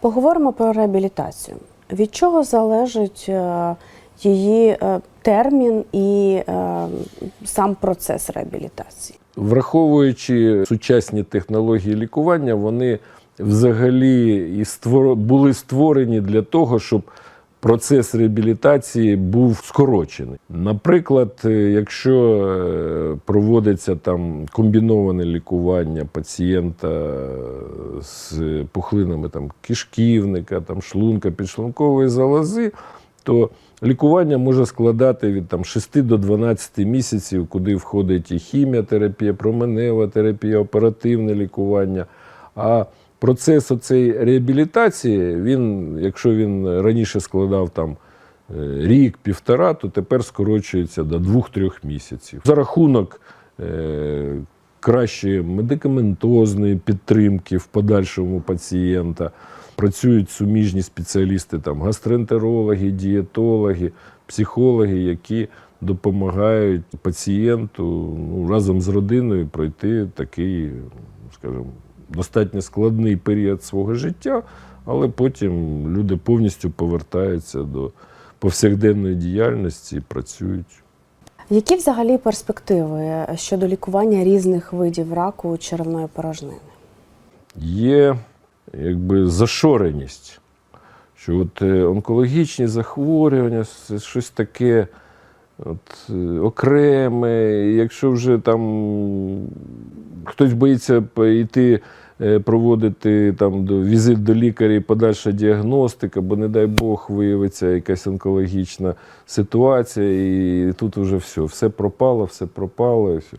Поговоримо про реабілітацію. Від чого залежить е, її е, термін і е, сам процес реабілітації? Враховуючи сучасні технології лікування, вони взагалі і були створені для того, щоб процес реабілітації був скорочений. Наприклад, е, якщо е, проводиться там комбіноване лікування пацієнта е, з пухлинами там, кишківника, там, шлунка, підшлункової залози, то лікування може складати від там, 6 до 12 місяців, куди входить і хіміотерапія, променева терапія, оперативне лікування. А процес оцеї реабілітації, він, якщо він раніше складав там е, рік, півтора, то тепер скорочується до 2-3 місяців. За рахунок е, кращої медикаментозної підтримки в подальшому пацієнта. Працюють суміжні спеціалісти, там гастроентерологи, дієтологи, психологи, які допомагають пацієнту ну, разом з родиною пройти такий, скажімо, достатньо складний період свого життя, але потім люди повністю повертаються до повсякденної діяльності і працюють. Які взагалі перспективи щодо лікування різних видів раку черевної порожнини? є якби зашореність, що от е, онкологічні захворювання це щось таке от, е, окреме. Якщо вже там хтось боїться йти проводити там візит до лікаря і подальша діагностика, бо, не дай Бог, виявиться якась онкологічна ситуація, і тут вже все, все пропало, все пропало. Все.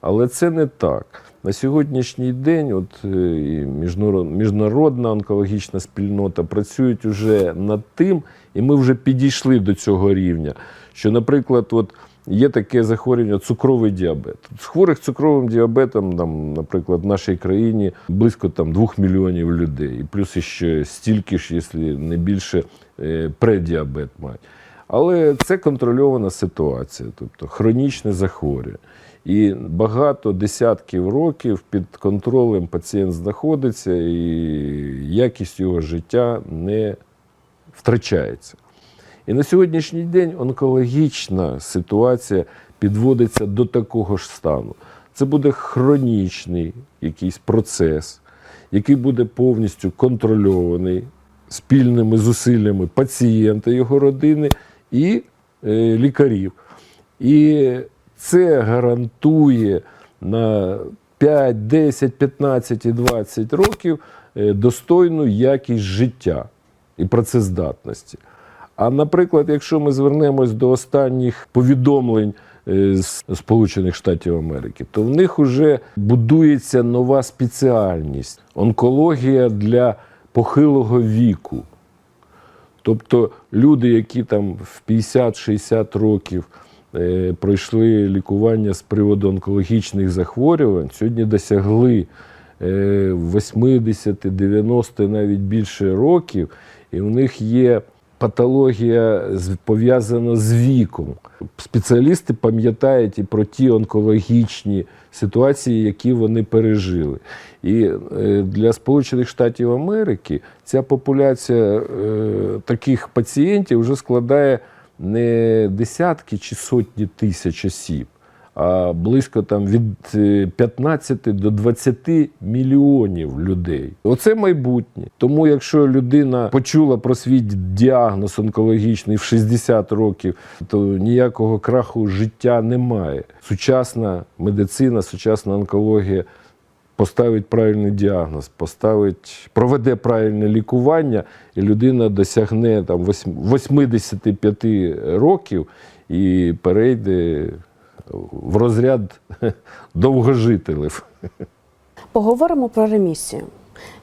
Але це не так. На сьогоднішній день от, е, і міжнарод- міжнародна онкологічна спільнота працюють уже над тим, і ми вже підійшли до цього рівня. Що, наприклад, от, є таке захворювання цукровий діабет. З хворих цукровим діабетом, там, наприклад, в нашій країні близько там, 2 мільйонів людей. І плюс ще стільки ж, якщо не більше, е, преддіабет мають. Але це контрольована ситуація, тобто хронічне захворювання. І багато десятків років під контролем пацієнт знаходиться, і якість його життя не втрачається. І на сьогоднішній день онкологічна ситуація підводиться до такого ж стану. Це буде хронічний якийсь процес, який буде повністю контрольований спільними зусиллями пацієнта, його родини і е, лікарів. І це гарантує на 5, 10, 15 і 20 років е, достойну якість життя і працездатності. А наприклад, якщо ми звернемось до останніх повідомлень е, з Сполучених Штатів Америки, то в них вже будується нова спеціальність онкологія для похилого віку. Тобто люди, які там в 50-60 років е, пройшли лікування з приводу онкологічних захворювань, сьогодні досягли е, 80, 90, навіть більше років, і в них є патологія пов'язана з віком. Спеціалісти пам'ятають і про ті онкологічні ситуації, які вони пережили. І е, для Сполучених Штатів Америки ця популяція е, таких пацієнтів вже складає не десятки чи сотні тисяч осіб, близько там від е, 15 до 20 мільйонів людей. Оце майбутнє. Тому, якщо людина почула про свій діагноз онкологічний в 60 років, то ніякого краху життя немає. Сучасна медицина, сучасна онкологія поставить правильний діагноз, поставить, проведе правильне лікування, і людина досягне там 85 років і перейде в розряд довгожителів. Поговоримо про ремісію.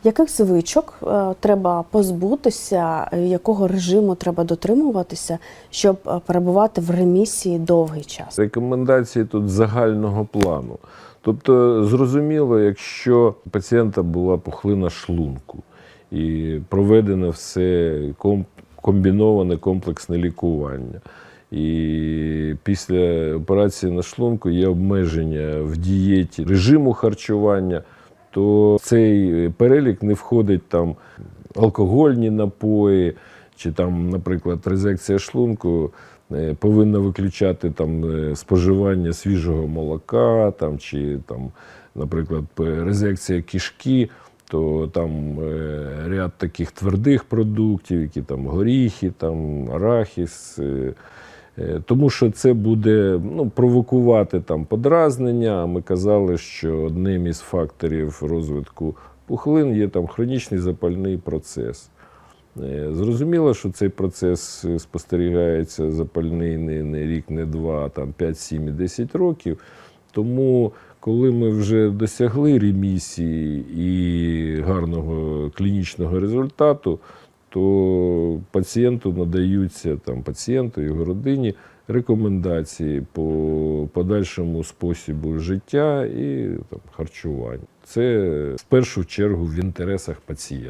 Яких звичок е, треба позбутися, якого режиму треба дотримуватися, щоб е, перебувати в ремісії довгий час? Рекомендації тут загального плану. Тобто, зрозуміло, якщо у пацієнта була пухлина шлунку і проведено все комбіноване комплексне лікування. І після операції на шлунку є обмеження в дієті режиму харчування, то цей перелік не входить там алкогольні напої, чи там, наприклад, резекція шлунку е, повинна виключати там е, споживання свіжого молока, там, чи там, наприклад, резекція кишки, то там е, ряд таких твердих продуктів, які там горіхи, там арахіс. Е, Тому що це буде ну, провокувати там подразнення. Ми казали, що одним із факторів розвитку пухлин є там хронічний запальний процес. Е, Зрозуміло, що цей процес е, спостерігається запальний не, не рік, не два, там 5, 7 і 10 років. Тому, коли ми вже досягли ремісії і гарного клінічного результату, то пацієнту надаються там, пацієнту, його родині рекомендації по подальшому способу життя і там, харчування. Це в першу чергу в інтересах пацієнта.